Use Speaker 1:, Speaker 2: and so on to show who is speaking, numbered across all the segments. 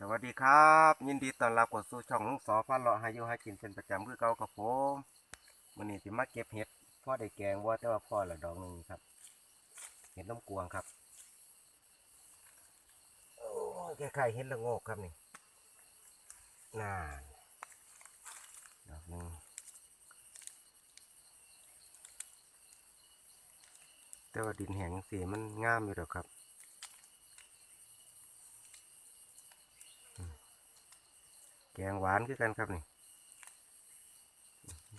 Speaker 1: สวัสดีครับ ยินดีต้อนรับเข้าสู่ช่องลุงสอพันเลาะหายู่หากินเป็นประจำคือเก่ากับผมวันนี้สิมาเก็บเห็ดพ่อได้แกงว่าแต่ว่าพ่อละดอกหนึ่งครับ เห็ดน้ำกวงครับโอ้ยคล้ายๆเห็ดละโงกครับนี่น่าดอกหนึ่งแต่ว่าดินแห้งสีมันงามอยู่ดอกครับ แกงหวานคือกันครับนี่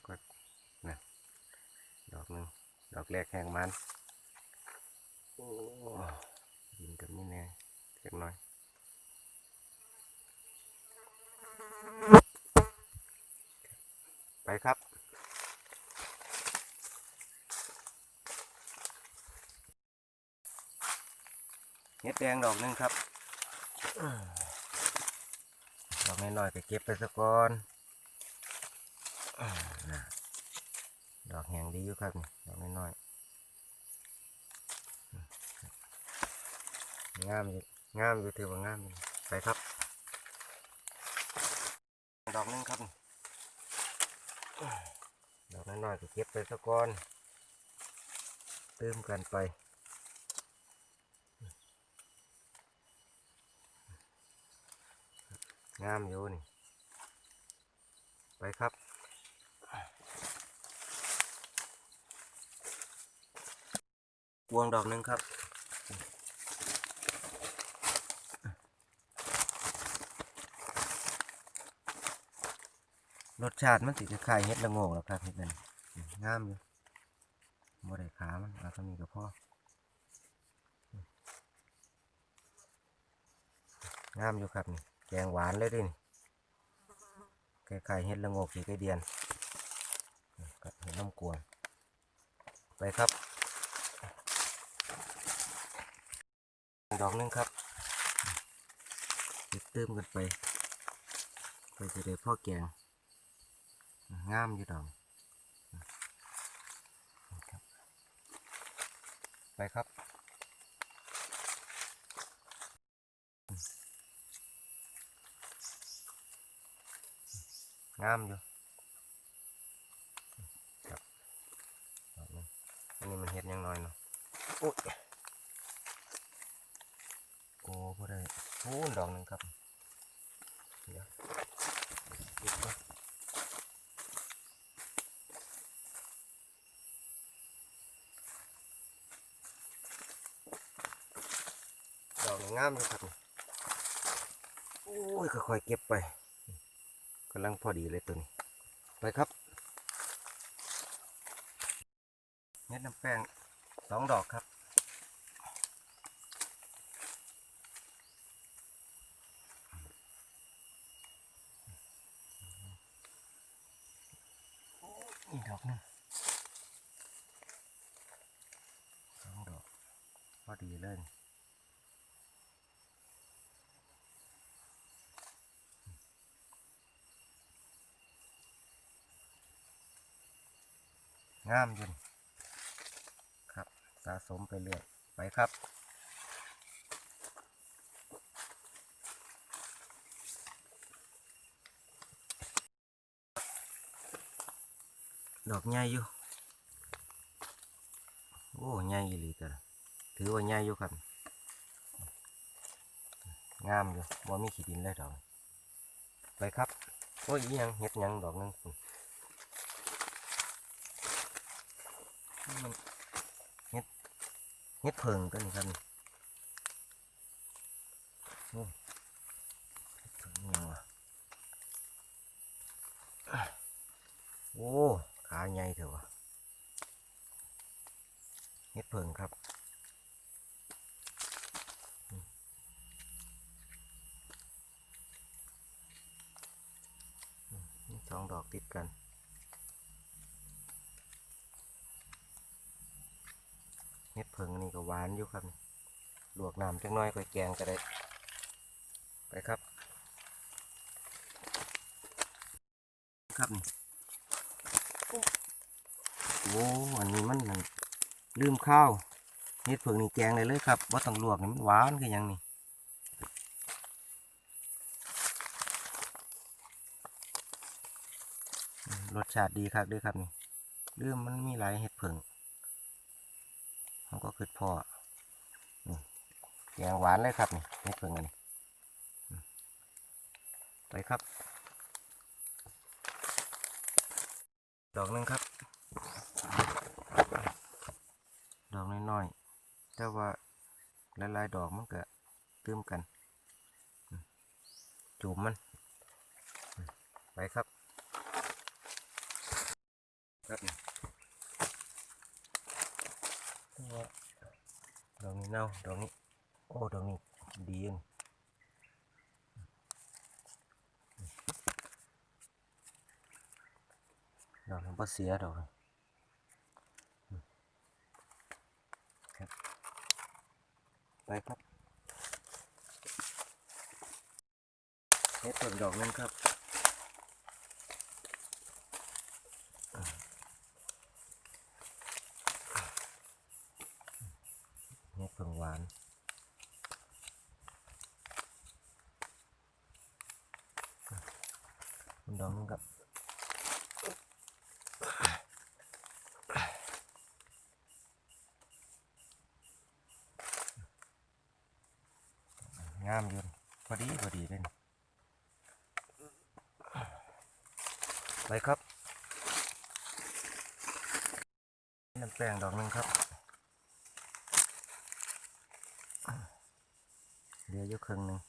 Speaker 1: ก็นะดอกหนึ่งดอกแรกแห้งมันโอ้ยินกับนี่แน่เล็กน้อยไปครับเห็ดแดงดอกหนึ่งครับ อกน้อยๆก็เก็บไปสักก่อนนะดอกแหงดีอยู่ครับนี่ดอกน้อยๆงามอยู่งามอยู่ถือว่างามไปครับ ดอกนึงครับดอกน้อยๆก็เก็บไปสักก่อนเติมกันไป งามอยู่นี่ ไปครับกวงดอกหนึ่งครับรสชาติมันสิคลายเฮ็ดละโงกหรอกครับเฮ็ดนั่นงามอยู่บ่ได้ขามันเอาเท่านี้ก็พออืมงามอยู่ครับนี่ แกงหวานเลยดินี่คล้ายๆเห็ดละงกสีไก่เดียนเห็ดน้ำกวงไปครับ ดอกหนึงครับเก็บเติมกันไปไปจะได้พ่อแกงงามอยู่ดอกครับไปครับ งามอยู่ครับดอกนึงอันนี้มันเห็ดยังน้อยเนาะโอ้ยโอ้พอได้โอ้ดอกหนึ่งครับเดี๋ยวเก็บก่อนดอกงามเลยครับโอ้ยค่อยๆเก็บไป กำลังพอดีเลยตัวนี้ ไปครับเม็ดน้ำแป้งสองดอกครับ นี่ดอกหนึงสองดอก พอดีเลย งามอยินครับสะสมไปเรื่อยไปครับดอกใหญ่อยู่ โอ้ใหญ่อีหลีแต่ถือว่าใหญ่อยู่ครับ งามอยู่บ่มีขีดินเลยดอก ไปครับ โอ้ยอิหยังเห็ดยังดอกนึงพุ่น มัน เฮ็ดเฮ็ดเพิงตัวนี้ครับนี่โอ้เฮ็ดเพิงยังวะโอ้ขาใหญ่เถอะวะเฮ็ดเพิงครับสองดอกติดกันันอยู่ครับลวกน้ำจังน้อยก่อยแกงก็ได้ ไปครับ ครับนี่โอ้อันนี้มันมันลืมข้าวเฮ็ดเผือกนี่แกงเลยเลยครับว่าต้องลวกนี่มันหวานคือยังนี่รสชาติดีครับด้วยครับนี่ลืมมันมีหลายเห็ดเผือกมันก็คือพอ แกงหวานเลยครับนี่เห็ดเผิงอันนี้ไปครับ ดอกหนึงครับ ดอกน้อยๆแต่ว่าหลายๆดอกมันก็ตื้มกันจูบมัน ไปครับ ครับนี่แต่ว่าดอกนี้เน่าดอกนี้ อ้ตรงนี้ดีนดอกมันก็เสียดอกครับไปครับเฮ็ดเพิ่มดอกนึงครับ เห็ดเพิ่งหวาน มันดองนึงครับงามอยู่พอดีพอดีเลยไปครับน้ำแป้งดอกหนึงครับเหลืออยู่ครึ่งหนึ่ง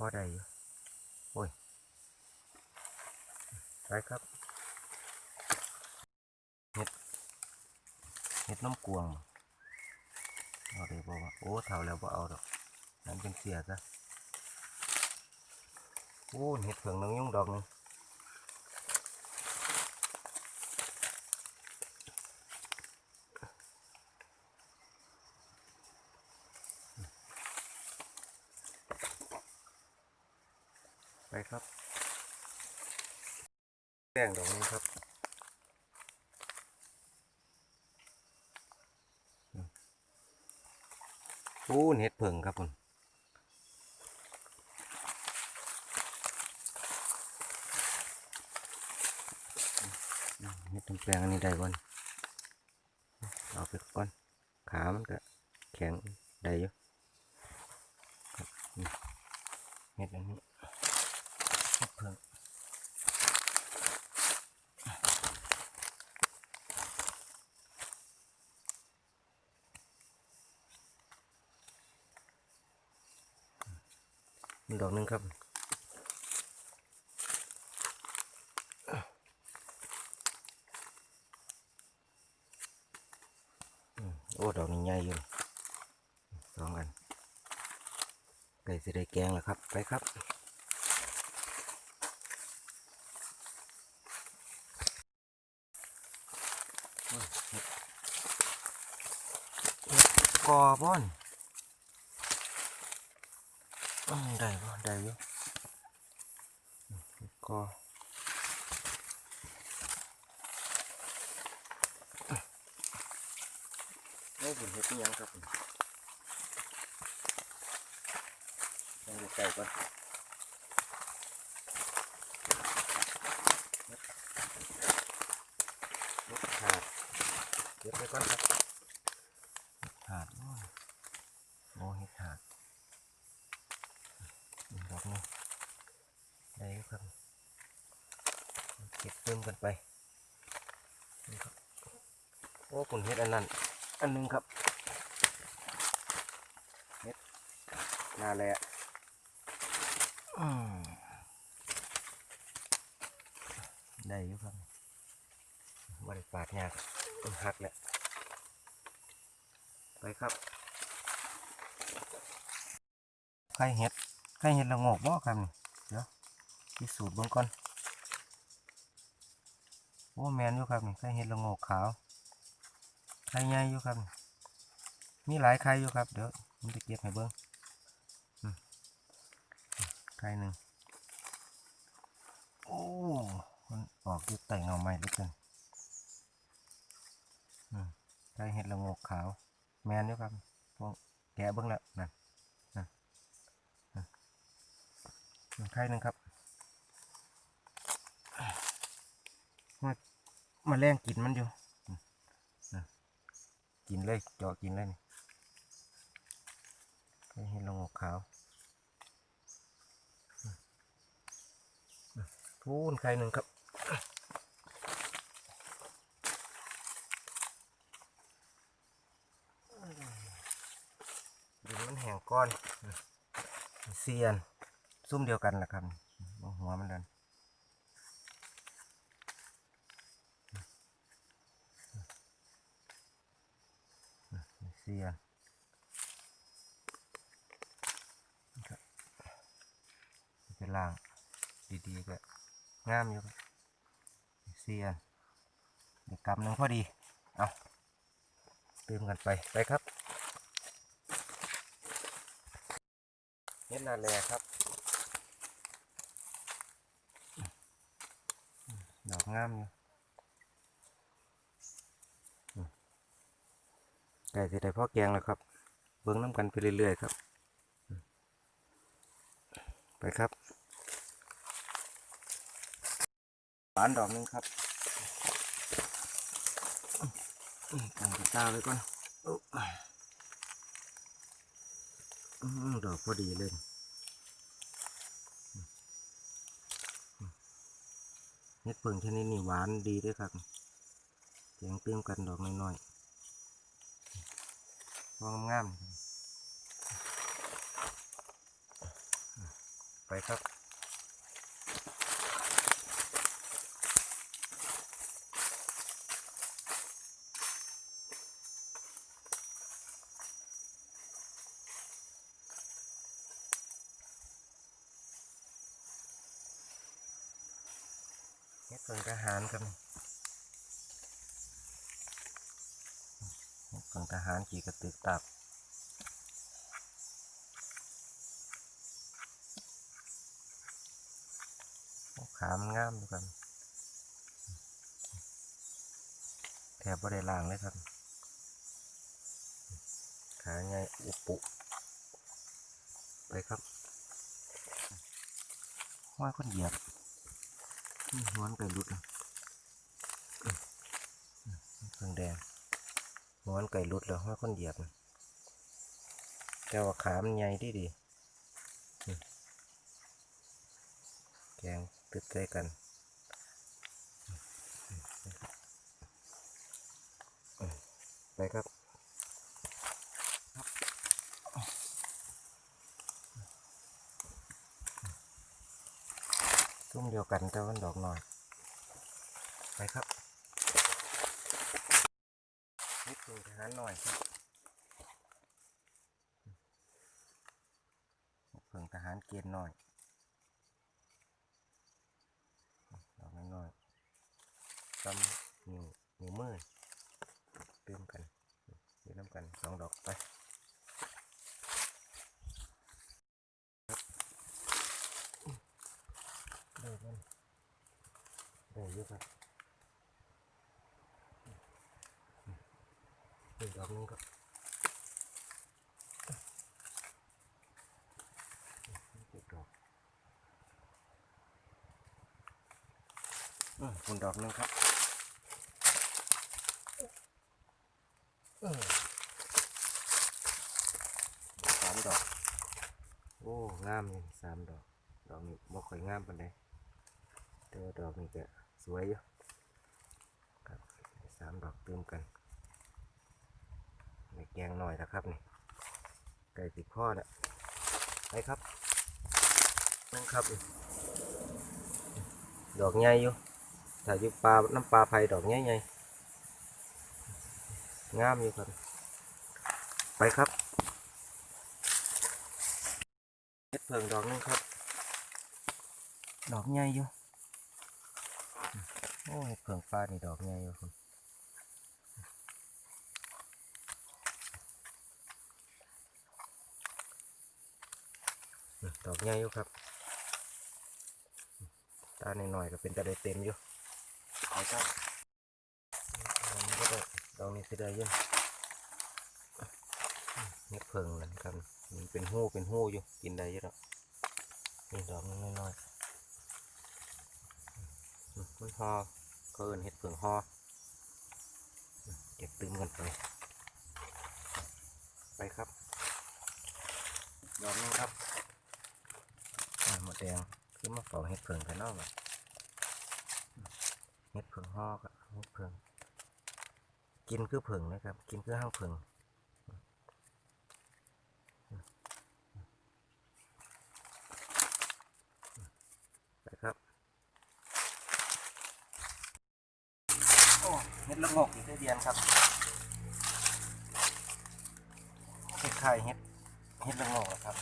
Speaker 1: พอได้อยู่โอ้ยไปครับเห็ดเห็ดน้ำกวงเอาเด้บอกว่าโอ้เท่าแล้วบ่เอาดอกนั่นเป็นเสียซะโอ้เห็ดเผืองนึงยุ่งดอกนึง ไปครับแป้งดอกนี้ครับอืมโอ้เห็ดเผิงครับคุณเห็ดตรงแปลงอันนี้ ได้ก่อนเอาไปก่อน ขามันก็แข็งได้อยู่ครับอืมเห็ดอันนี้เพิ่งมีดอกนึงครับ อืมโอ้ ดอกนี้ใหญ่อยู่สองอันไก่ สิได้แกงแล้วครับ ไปครับกอบ่อนได้บ่ได้อยู่อืมเฮ็ดกอไม่ผมเห็ดนี่ยังครับผม ต้องดูไก่ก่อนลดขาดเก็บไปก่อนครับหาดโอ้ยโอ้เห็ดหาดกดอกนึงได้ครับเก็บตึมกันไปโอ้ผมเห็ดอันนั้น อันหนึงครับเห็ดนาแหละ ได้อยู่ครับบริปาดยากมันหักแหละไปครับไข่เห็ดไข่เห็ดละโงกบ่ครับนี่เดี๋ยวพิสูจน์เบิ่งก่อนโอ้แมนอยู่ครับนี่ไข่เห็ดละโงกขาวไข่ใหญ่อยู่ครับ มีหลายไข่อยู่ครับ เดี๋ยวผมจะเก็บให้เบิ่งอืมไข้หนึ่งโอ้ มันออกที่แต่เอาใหม่ด้วยกันไข่เห็ดละงกขาว แมนด้วยครับพวกแกะเบิ้งแล้วนะนะไข่หนึ่งครับมามานแรงกินมันอยู่กินเลยเจาะกินเลยนี่เห็ดละงกขาว อืมทูนไข่หนึ่งครับดินมันแห้งก้อนเซียน ซุ่มเดียวกันแหละครับหัวมันดันเซียนครับจะล่าง ดีๆก็ งามอยู่ครับเซียนเดี๋ยวกำหนึ่งพอดี เอาเติมกันไปไปครับเฮ็ดนาแลครับ ดอกงามอยู่ไก่สิได้พ่อแกงแล้วครับ เบิ้งน้ำกันไปเรื่อยๆครับ ไปครับ หวานดอกนึงครับตั้งกระตาไว้ก่อนโอ้ยอื้อหือดอกพอดีเลยเห็ดเปิงชนิดนี้หวานดีด้วยครับแกงเติมกันดอกน้อยๆพองาม ไปครับ เฮ็ดเปิงทหารครับเฮ็ดเปิงทหารขี่กระตึกตับขามันงามดูกันแถบบ่ได้ล่างเลยครับ ขาใหญ่อุปุไปครับห้อยคนเหยียบ หัวนไก่รุดนะอื้ออื้อเครื่องแดงหัวนไก่รุดแล้วห้อยคนเหยียบนะแต่ว่าขามันใหญ่ดีดีแกงตึดใส่กันไปครับ เดียวกันแต่วันดอกหน่อย ไปครับนี่คือทหารหน่อยครับเพิ่งทหารเกณฑ์หน่อยดอกน้อยๆกำนิ้วนิ้วมือเติมกันเติมกันสองดอกไปได้มันได้เยอะครับอีกดอกหนึงครับอีกดอกอืม คุณดอกนึงครับสามดอก โอ้งามเลยสามดอก ดอกนี้บ่ค่อยงามปานใดแต่ว่าดอกนี้ก็สวยอยู่ครับสามดอกเติมกันในแกงหน่อยนะครับนี่ไก่ติดข้อแล้วไปครับนั่นครับ ดอกใหญ่อยู่ ถ้าอยู่ปลาน้ำปลาไผ่ดอกใหญ่ใหญ่งามอยู่ครับไปครับเฮ็ดเพิงดอกนึงครับ ดอกใหญ่อยู่โอ้ยเพิงฟ้านี่ดอกใหญ่อยู่คุณดอกใหญ่อยู่ครับตาหน่อยๆก็เป็นตาได้เต็มอยู่ เอาครับดอกนี้ก็ได้ดอกนี้สิได้อยังนี่เพิงเหมือนกันมันเป็นหู้เป็นหู้อยู่กินได้เยอะแล้วนี่ดอกน้อยๆมันพอก็เอินเห็ดเผืองหอเก็บตื่มกันไปไปครับดอกนึงครับหมดแดงคือมาเป่าเห็ดเผืองกันนอกแบบเห็ดเผือง หอกับเห็ดเผืองกินคือเผืองนะครับ กินคือห้างเผืองไปครับโอ้เห็ดละงกอีกได้เดียนครับคล้ายๆเห็ดเห็ดละงกนะครับ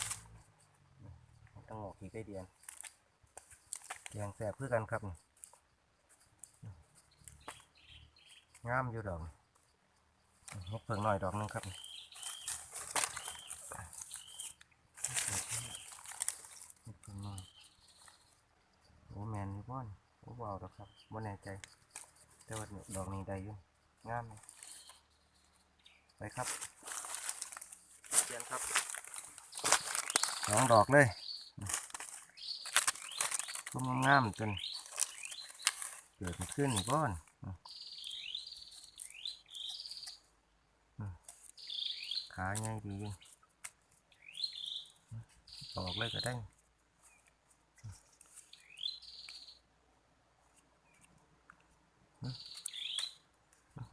Speaker 1: เห็ดละงกอีกได้เดียนแกงแสบเพื่อกันครับนี่ งามอยู่ดอกเห็ดเพิ่งหน่อยดอกหนึงครับนี่เห็ดเพิ่งหน่อยโอ้แมนอยู่บ้านโอ้ว้าวดอกครับบ่แน่ใจ แต่ว่าดอกนี้ได้อยู่งามเลยไปครับเปลี่ยนครับสองดอกเลยก็งามๆจนเกิดขึ้นอีกบ้อนอืมอืม ขาใหญ่ดีอยู่ออกเลยก็ได้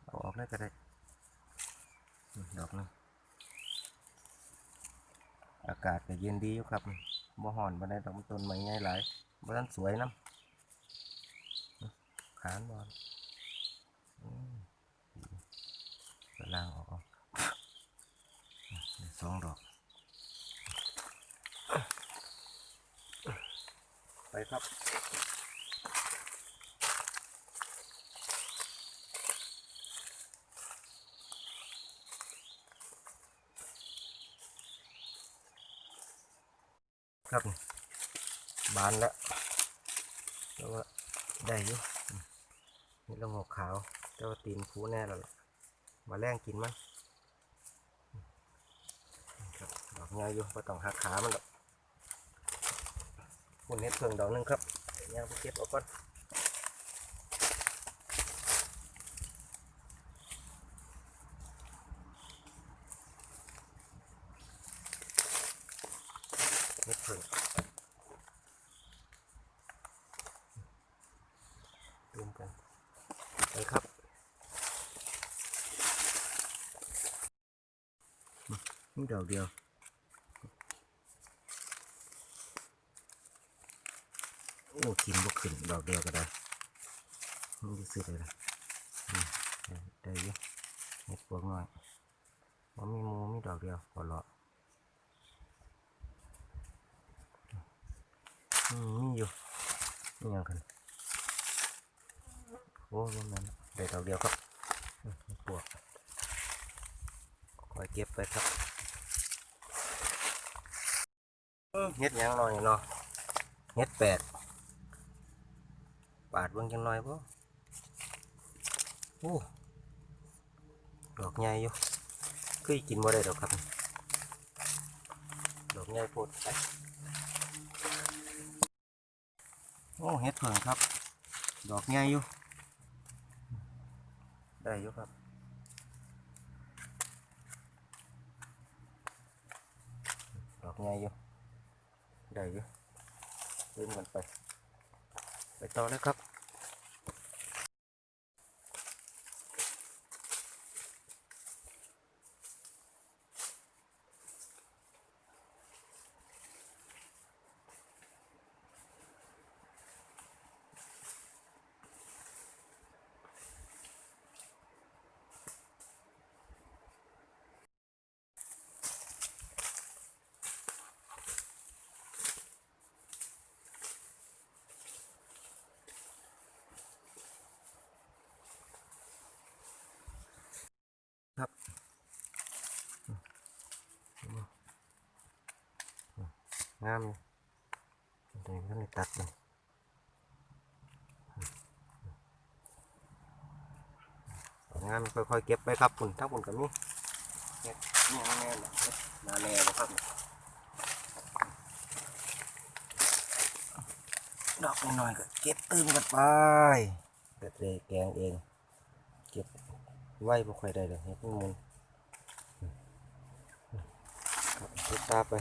Speaker 1: เอาออกเลยก็ได้ดอกนึงอากาศก็เย็นดีอยู่ครับบ่ฮ้อนบ่ได้ดอกมันต้นไม้ใหญ่หลายบ่ทันสวยนํขานบอลกระล่างออก สองดอก ไปครับครับบานแล้วแต่ว่าได้อยู่นี่ละงอกขาวแต่ว่าตีนฟูแน่แล้วมาแรงกินมันอืม ครับดอกใหญ่อยู่ก็ต้องหักขามันหรอกคุณเห็ดเพิ่งดอกนึงครับย่างเก็บเอาก่อนเห็ดเพิ่งรวมกันไปครับมนี่ดอกเดียว โอ้ กินบ่ขึ้นดอกเดียวก็ได้มันจะซื้อเลยนะได้ได้อยี่เห็ดพวกน้อยว่ามีมูมีดอกเดียวพอละมีอยู่นี่ยังกันโอ้ยมันได้ดอกเดียวครับอืมเห็ดพวกคอยเก็บไปครับเห็ดยังหน่อยเนาะเห็ดแปด ปาดเบิ่งจังหน่อยบ่โอ้ดอกใหญ่อยู่คือกินบ่ได้ดอกครับ ดอกใหญ่โพดไปโอ้เฮ็ดเผิงครับ ดอกใหญ่อยู่ได้อยู่ครับดอกใหญ่อยู่ได้อยู่เล่นกันไป ไปต่อนะครับ ครับงามเลยเดี๋ยวก็เลยตัดมันงามค่อยๆเก็บไปครับคุณทั้งคุณกับนี่เฮ็ดนี่แน่เลยเฮ็ดนาแน่บ่ครับดอกน้อยๆก็เก็บตื่มกันไปก็จะแกงเอง เก็บ ไว้บ่ค่อยได้ดอกเห็ดมันมุนครัดตาไป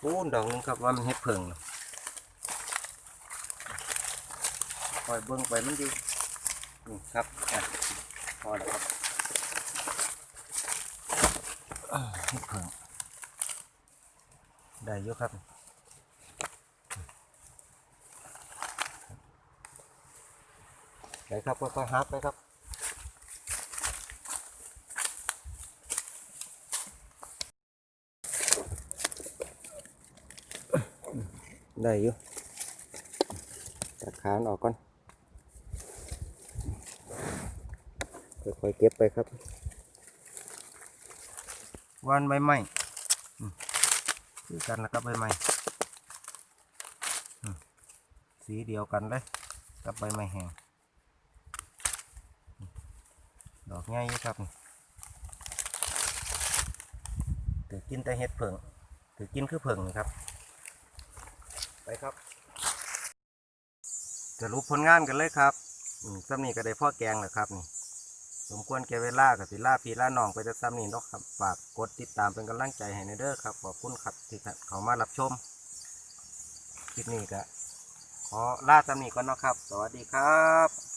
Speaker 1: ปูนดอกนึงครับว่ามันเห็ดเพิ่งน่อยเบิ่งไปมันอยู่นี่ครับพอแล้วครับเห็ดเพิ่งได้อยู่ครับไปครับค่อยๆฮับไปครับ ได้อยู่ตัดขานออกก่อนค่อยๆเก็บไปครับวานใบไม้คือกันแล้วกับใบไม้สีเดียวกันเลยกับใบไม้แห้งดอกง่ายครับถือกินแต่เห็ดเผิงถือกินคือเผิงครับ ไปครับจะรู้ผลงานกันเลยครับอืมซ้ำนี่ก็ได้พ่อแกงแหละครับนี่สมควรแก่เวลากับสิล่าพีล่าน้องไปจะซ้ำนี่นาะครับฝากกดติดตามเป็นกำลังใจให้ในเด้อครับขอบคุณครับที่เขามารับชมคลิปนี้ก็ขอลาซ้ำนี่ก่อนนะครับ สวัสดีครับ